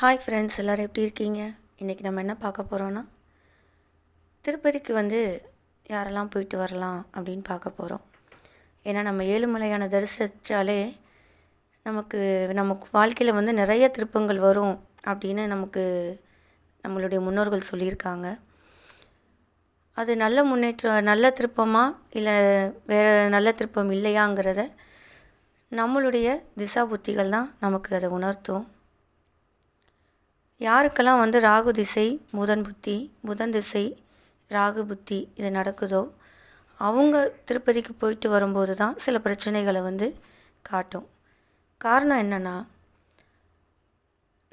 Hi friends எல்லோரும் எப்படி இருக்கீங்க? இன்றைக்கி நம்ம என்ன பார்க்க போகிறோன்னா திருப்பதிக்கு வந்து யாரெல்லாம் போயிட்டு வரலாம் அப்படின்னு பார்க்க போகிறோம் ஏன்னா நம்ம ஏழுமலையான தரிசித்தாலே நமக்கு நமக்கு வாழ்க்கையில் வந்து நிறைய திருப்பங்கள் வரும் அப்படின்னு நமக்கு நம்மளுடைய முன்னோர்கள் சொல்லியிருக்காங்க. அது நல்ல முன்னேற்றம் நல்ல திருப்பமா இல்லை வேறு நல்ல திருப்பம் இல்லையாங்கிறத நம்மளுடைய திசா புத்திகள் தான் நமக்கு அதை உணர்த்தும். யாருக்கெல்லாம் வந்து ராகு திசை புதன் புத்தி புதன் திசை ராகு புத்தி இது நடக்குதோ அவங்க திருப்பதிக்கு போயிட்டு வரும்போது தான் சில பிரச்சனைகளை வந்து காட்டும். காரணம் என்னென்னா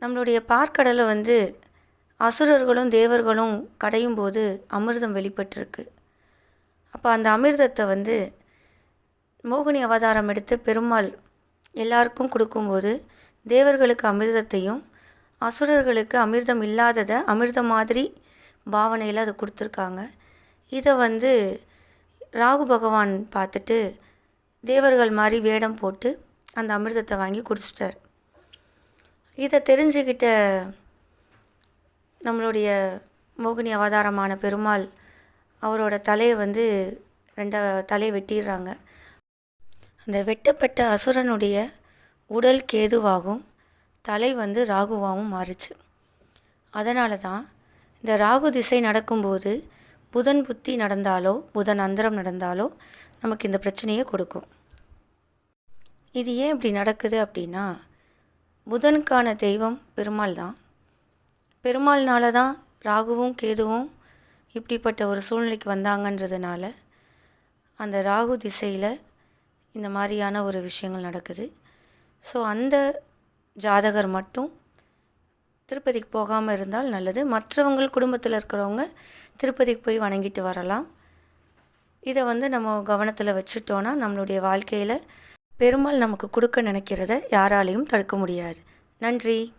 நம்மளுடைய பார்க்கடலை வந்து அசுரர்களும் தேவர்களும் கடையும் போது அமிர்தம் வெளிப்பட்டிருக்கு. அப்போ அந்த அமிர்தத்தை வந்து மோகினி அவதாரம் எடுத்து பெருமாள் எல்லாருக்கும் கொடுக்கும்போது தேவர்களுக்கு அமிர்தத்தையும் அசுரர்களுக்கு அமிர்தம் இல்லாததை அமிர்தம் மாதிரி பாவனையில் அதை கொடுத்துருக்காங்க. இதை வந்து ராகு பகவான் பார்த்துட்டு தேவர்கள் மாதிரி வேடம் போட்டு அந்த அமிர்தத்தை வாங்கி குடிச்சிட்டார். இதை தெரிஞ்சுக்கிட்ட நம்மளுடைய மோகினி அவதாரமான பெருமாள் அவரோட தலையை வந்து ரெண்ட தலையை வெட்டிடுறாங்க. அந்த வெட்டப்பட்ட அசுரனுடைய உடல் கேதுவாகும். தலை வந்து ராகுவாகவும் மாறுச்சு. அதனால தான் இந்த ராகு திசை நடக்கும்போது புதன் புத்தி நடந்தாலோ புதன் அந்தரம் நடந்தாலோ நமக்கு இந்த பிரச்சனையை கொடுக்கும். இது ஏன் இப்படி நடக்குது அப்படின்னா புதனுக்கான தெய்வம் பெருமாள் தான் பெருமாள்னால தான் ராகுவும் கேதுவும் இப்படிப்பட்ட ஒரு சூழ்நிலைக்கு வந்தாங்கன்றதுனால அந்த ராகு திசையில் இந்த மாதிரியான ஒரு விஷயங்கள் நடக்குது. ஸோ அந்த ஜாதகர் மட்டும் திருப்பதிக்கு போகாமல் இருந்தால் நல்லது. மற்றவங்கள் குடும்பத்தில் இருக்கிறவங்க திருப்பதிக்கு போய் வணங்கிட்டு வரலாம். இதை வந்து நம்ம கவனத்தில் வச்சுட்டோன்னா நம்மளுடைய வாழ்க்கையில் பெருமாள் நமக்கு கொடுக்க நினைக்கிறத யாராலையும் தடுக்க முடியாது. நன்றி.